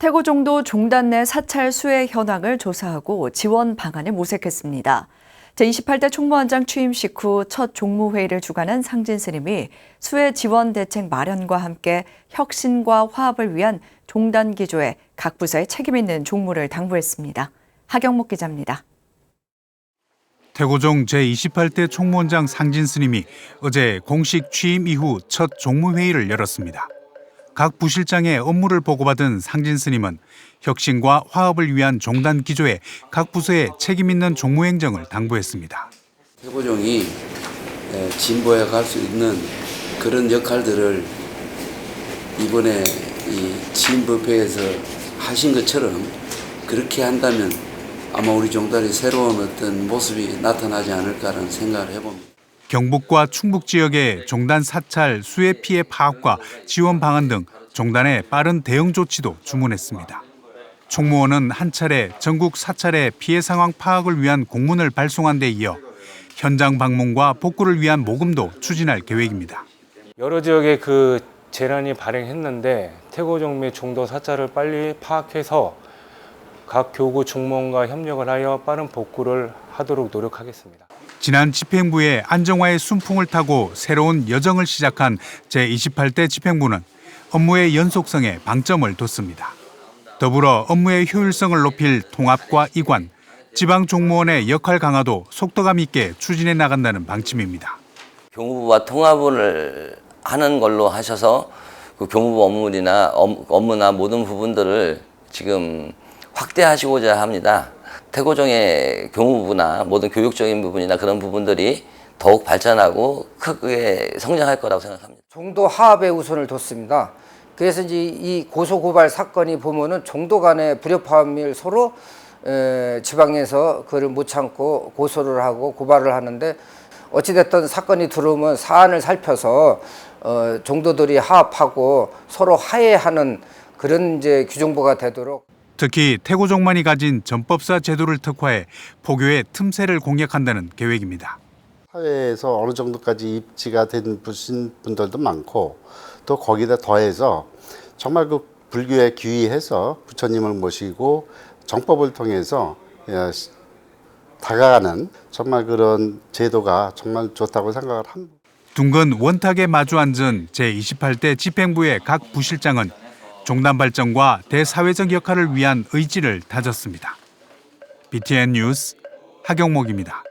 태고종도 종단 내 사찰 수혜 현황을 조사하고 지원 방안을 모색했습니다. 제28대 총무원장 취임식 후 첫 종무회의를 주관한 상진 스님이 수혜 지원 대책 마련과 함께 혁신과 화합을 위한 종단 기조에 각 부서에 책임 있는 종무를 당부했습니다. 하경목 기자입니다. 태고종 제28대 총무원장 상진 스님이 어제 공식 취임 이후 첫 종무회의를 열었습니다. 각 부실장의 업무를 보고받은 상진 스님은 혁신과 화합을 위한 종단 기조에 각 부서에 책임 있는 종무 행정을 당부했습니다. 태고종이 에, 진보해 갈 수 있는 그런 역할들을 이번에 이 진법회에서 하신 것처럼 그렇게 한다면 아마 우리 종단이 새로운 어떤 모습이 나타나지 않을까라는 생각을 해봅니다. 경북과 충북 지역의 종단 사찰 수해 피해 파악과 지원 방안 등 종단의 빠른 대응 조치도 주문했습니다. 총무원은 한 차례 전국 사찰의 피해 상황 파악을 위한 공문을 발송한 데 이어 현장 방문과 복구를 위한 모금도 추진할 계획입니다. 여러 지역에 그 재난이 발생했는데 태고종 및 중도 사찰을 빨리 파악해서 각 교구 중무원과 협력을 하여 빠른 복구를 하도록 노력하겠습니다. 지난 집행부의 안정화의 순풍을 타고 새로운 여정을 시작한 제28대 집행부는 업무의 연속성에 방점을 뒀습니다. 더불어 업무의 효율성을 높일 통합과 이관, 지방 종무원의 역할 강화도 속도감 있게 추진해 나간다는 방침입니다. 교무부와 통합을 하는 걸로 하셔서 그 교무부 업무나 업- 업무나 모든 부분들을 지금 확대하시고자 합니다. 태고종의 교무부나 모든 교육적인 부분이나 그런 부분들이 더욱 발전하고 크게 성장할 거라고 생각합니다. 종도 화합에 우선을 뒀습니다. 그래서 이제 이 고소 고발 사건이 보면은 종도 간의 불협화음을 서로 에, 지방에서 그를 못 참고 고소를 하고 고발을 하는데 어찌됐든 사건이 들어오면 사안을 살펴서 어, 종도들이 화합하고 서로 화해하는 그런 이제 규정부가 되도록 특히 태고종만이 가진 전법사 제도를 특화해 포교의 틈새를 공략한다는 계획입니다. 사회에서 어느 정도까지 입지가 된 분들도 많고 또 거기다 더해서 정말 그 불교에 귀의해서 부처님을 모시고 정법을 통해서 예, 시- 다가가는 정말 그런 제도가 정말 좋다고 생각을 합니다. 둥근 원탁에 마주 앉은 제28대 집행부의 각 부실장은 종단 발전과 대사회적 역할을 위한 의지를 다졌습니다. BTN 뉴스 하경목입니다.